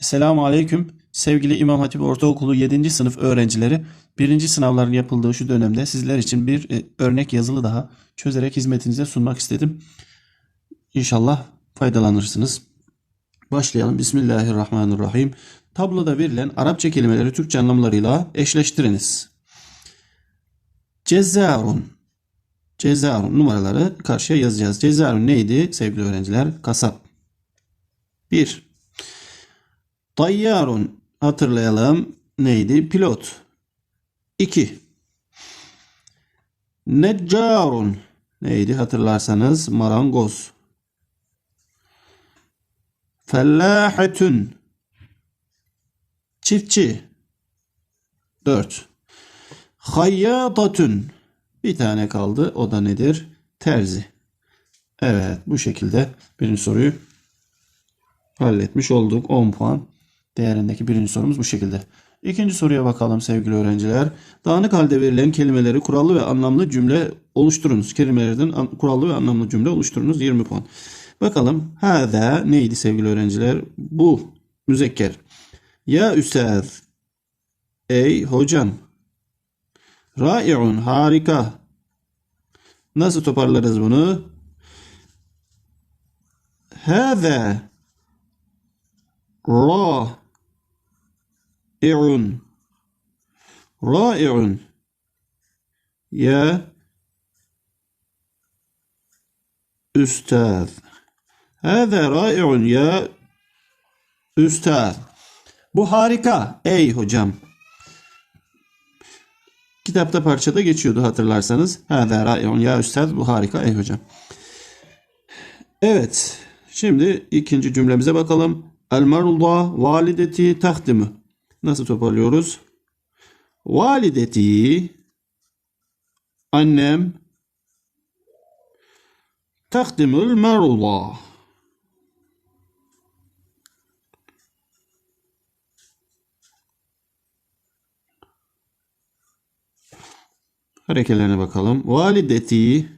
Selamun Aleyküm. Sevgili İmam Hatip Ortaokulu 7. sınıf öğrencileri, birinci sınavların yapıldığı şu dönemde sizler için bir e, örnek yazılı daha çözerek hizmetinize sunmak istedim. İnşallah faydalanırsınız. Başlayalım. Bismillahirrahmanirrahim. Tabloda verilen Arapça kelimeleri Türkçe anlamlarıyla eşleştiriniz. Cezarun. Cezarun numaraları karşıya yazacağız. Cezarun neydi sevgili öğrenciler? Kasap. 1. Tayyarun hatırlayalım neydi? Pilot. 2. Neccarun neydi hatırlarsanız? Marangoz. Fellahetün çiftçi. 4. Hayyatatün bir tane kaldı. O da nedir? Terzi. Evet bu şekilde birinci soruyu halletmiş olduk. 10 puan değerindeki birinci sorumuz bu şekilde. İkinci soruya bakalım sevgili öğrenciler. Dağınık halde verilen kelimeleri kurallı ve anlamlı cümle oluşturunuz. Kelimelerden kurallı ve anlamlı cümle oluşturunuz 20 puan. Bakalım hâzâ neydi sevgili öğrenciler? Bu müzekker. Ya üstad. Ey hocam. Rai'un harika. Nasıl toparlarız bunu? Hâzâ rai'un rai'un ya üstad Hâzâ rai'un ya üstad Bu harika ey hocam. Kitapta parçada geçiyordu hatırlarsanız. Hâzâ rai'un ya üstad bu harika ey hocam. Evet. Şimdi ikinci cümlemize bakalım. El marullah valideti tahdimi. Nasıl toparlıyoruz? Valideti annem tahdimul marulda. Harekelerine bakalım. Valideti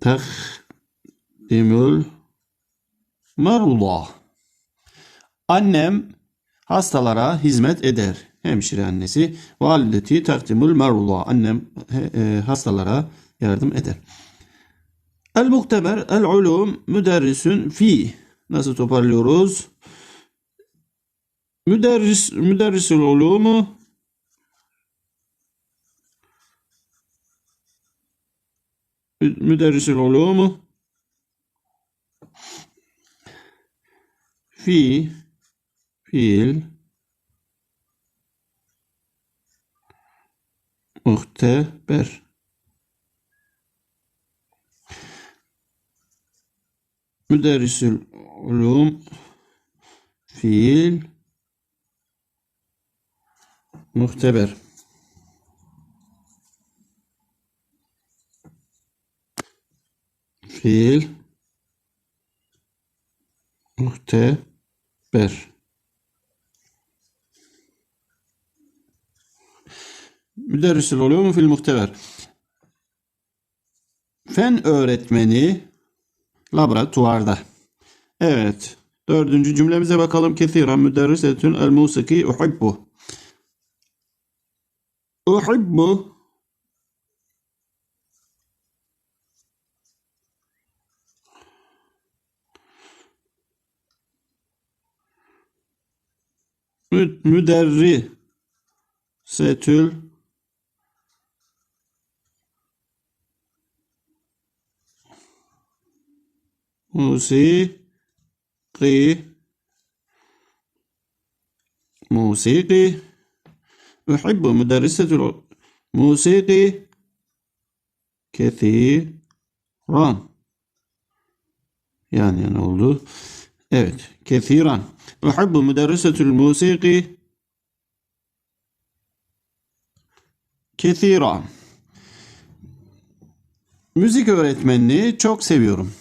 tahdimul marulda. Annem hastalara hizmet eder. Hemşire annesi. Valideti takdimul marulda. Annem e, hastalara yardım eder. El muhteber el ulum müderrisün fi. Nasıl toparlıyoruz? Müderris müderrisül ulumu Mü- müderrisül ulumu fi fiil muhteber. Müderrisül ulum fiil muhteber. Fiil muhteber Müderrisül oluyor mu fil muhteber? Fen öğretmeni laboratuvarda. Evet. Dördüncü cümlemize bakalım. Kethiren müderrisetün el musiki uhibbu. Uhibbu mü- müderrisetül Musiki Musiki Uhibbu müderrisetul Musiki Kethiran Yani ne oldu? Evet. Kethiran. Uhibbu müderrisetul musiki Kethiran. Müzik öğretmenini çok seviyorum.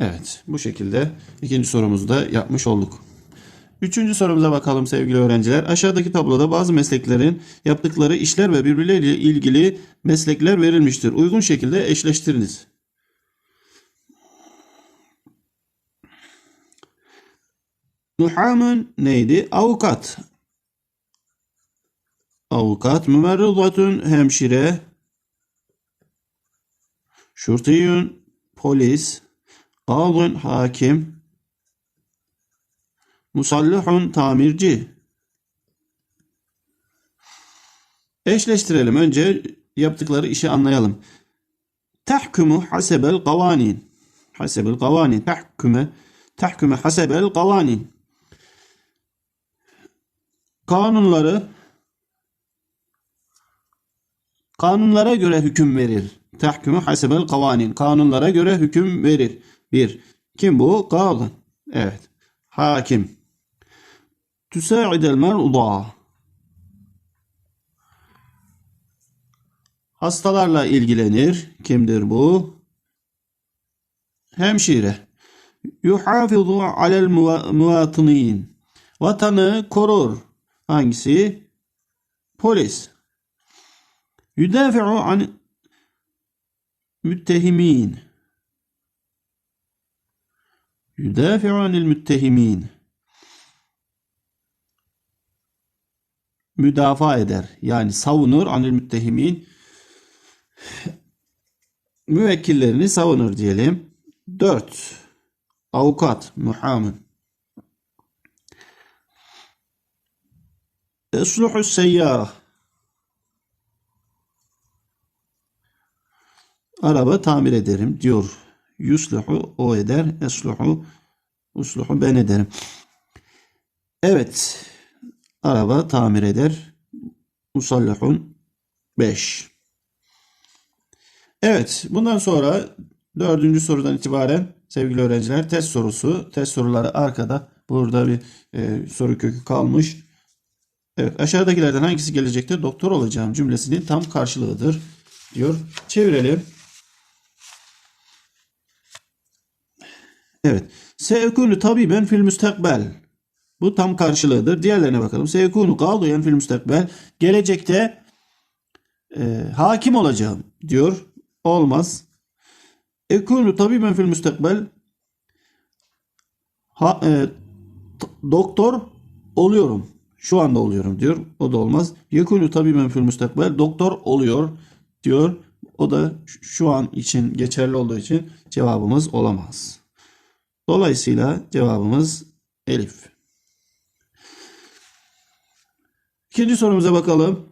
Evet, bu şekilde ikinci sorumuzu da yapmış olduk. Üçüncü sorumuza bakalım sevgili öğrenciler. Aşağıdaki tabloda bazı mesleklerin yaptıkları işler ve birbirleriyle ilgili meslekler verilmiştir. Uygun şekilde eşleştiriniz. Muhamın neydi? Avukat. Avukat. Mümerridatun hemşire. Şurtiyun polis. Kadın hakim. Musallihun tamirci. Eşleştirelim. Önce yaptıkları işi anlayalım. Tahkumu hasebel kavanin. Hasebel kavanin. Tahkumu tahkumu hasebel kavanin. Kanunları kanunlara göre hüküm verir. Tahkumu hasebel kavanin. Kanunlara göre hüküm verir. Bir. Kim bu? Kadın. Evet. Hakim. Tüsa'idel mer'uda. Hastalarla ilgilenir. Kimdir bu? Hemşire. Yuhafizu alel muva- muvatinin. Vatanı korur. Hangisi? Polis. Yudafi'u an müttehimin. Yudafi'u anil müttehimin. Müdafaa eder. Yani savunur anil müttehimin. Müvekkillerini savunur diyelim. 4. Avukat, muhamın. Esluhu seyyara. Araba tamir ederim diyor. Yusluhu o eder. Esluhu usluhu ben ederim. Evet. Araba tamir eder. Musallahun 5. Evet. Bundan sonra dördüncü sorudan itibaren sevgili öğrenciler test sorusu. Test soruları arkada. Burada bir e, soru kökü kalmış. Evet. Aşağıdakilerden hangisi gelecektir? Doktor olacağım cümlesinin tam karşılığıdır diyor. Çevirelim. Evet. Seekunu tabiben fil müstakbel. Bu tam karşılığıdır. Diğerlerine bakalım. Seekunu kadiyen fil müstakbel. Gelecekte e, hakim olacağım diyor. Olmaz. Ekunu tabiben fil müstakbel. Ha, e, doktor oluyorum. Şu anda oluyorum diyor. O da olmaz. Yekunu tabiben fil müstakbel. Doktor oluyor diyor. O da şu an için geçerli olduğu için cevabımız olamaz. Dolayısıyla cevabımız Elif. İkinci sorumuza bakalım.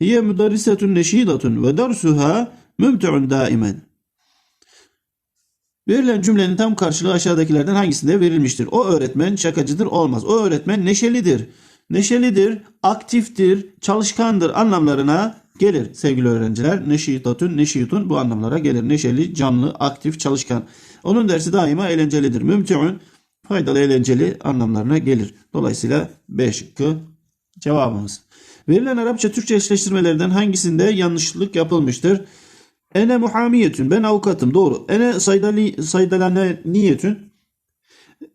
Hiye müderrisetun neşidatun ve dersuha mümtü'ün daimen. Verilen cümlenin tam karşılığı aşağıdakilerden hangisinde verilmiştir? O öğretmen şakacıdır olmaz. O öğretmen neşelidir. Neşelidir, aktiftir, çalışkandır anlamlarına gelir sevgili öğrenciler. Neşidatun, neşitun bu anlamlara gelir. Neşeli, canlı, aktif, çalışkan. Onun dersi daima eğlencelidir. Mümtü'ün faydalı, eğlenceli anlamlarına gelir. Dolayısıyla B şıkkı cevabımız. Verilen Arapça Türkçe eşleştirmelerden hangisinde yanlışlık yapılmıştır? Ene muhamiyetün. Ben avukatım. Doğru. Ene saydali, saydalane niyetün.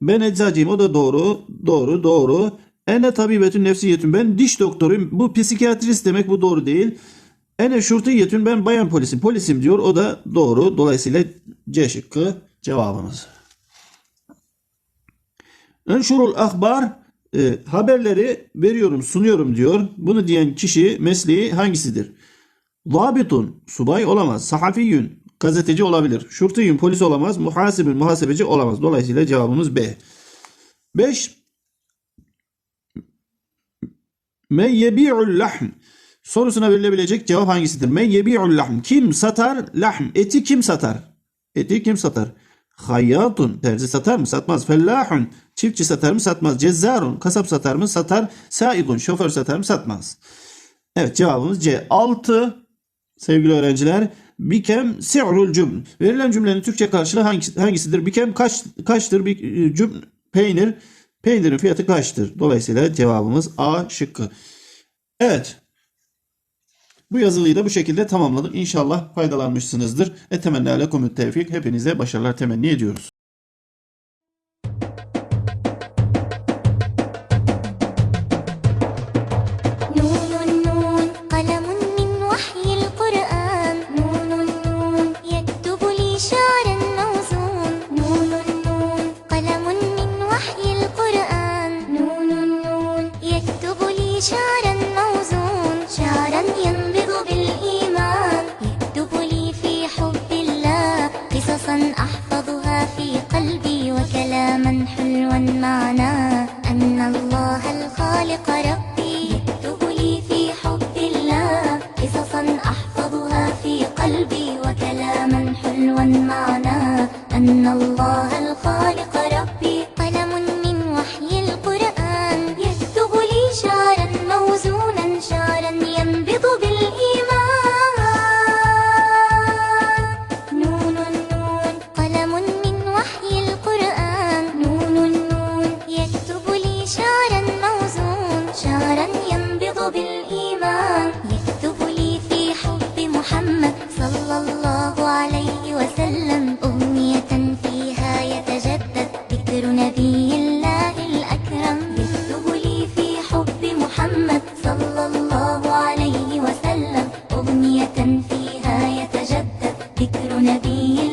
Ben eczacıyım. O da doğru. Doğru. Doğru. Ene tabibetün nefsiyetün. Ben diş doktoruyum. Bu psikiyatrist demek. Bu doğru değil. Ene şurtiyetün. Ben bayan polisim. Polisim diyor. O da doğru. Dolayısıyla C şıkkı cevabımız. Enşurul ahbar e, haberleri veriyorum, sunuyorum diyor. Bunu diyen kişi mesleği hangisidir? Zabitun subay olamaz. Sahafiyyün gazeteci olabilir. Şurtiyün polis olamaz. Muhasibün muhasebeci olamaz. Dolayısıyla cevabımız B. 5. Men yebi'ul lahm sorusuna verilebilecek cevap hangisidir? Men yebi'ul lahm. Kim satar lahm? Eti kim satar? Eti kim satar? Hayyatun terzi satar mı? Satmaz. Fellahun çiftçi satar mı? Satmaz. Cezzarun kasap satar mı? Satar. Saikun şoför satar mı? Satmaz. Evet cevabımız C. 6 sevgili öğrenciler. Bikem si'rul cüml. Verilen cümlenin Türkçe karşılığı hangisi, hangisidir? Bikem kaç, kaçtır? Bir e, cüm, peynir. Peynirin fiyatı kaçtır? Dolayısıyla cevabımız A şıkkı. Evet. Bu yazılıyı da bu şekilde tamamladık. İnşallah faydalanmışsınızdır. Etemenni alekumut tevfik. Hepinize başarılar temenni ediyoruz. கல்வி Una día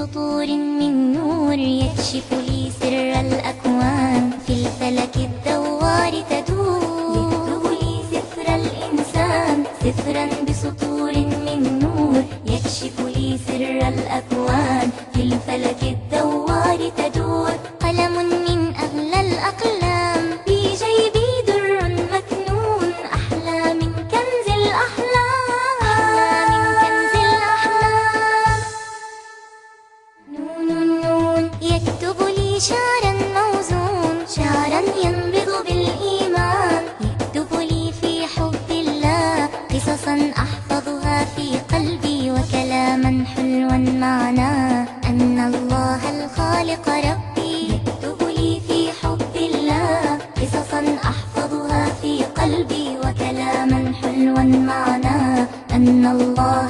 سطور من نور يكشف لي سر الأكوان في الفلك الدوار تدور. يكتب لي سفر الإنسان سفرا بسطور من نور يكشف لي سر الأكوان في الفلك الدوار تدور. قصصا أحفظها في قلبي وكلاما حلوا معناه أن الله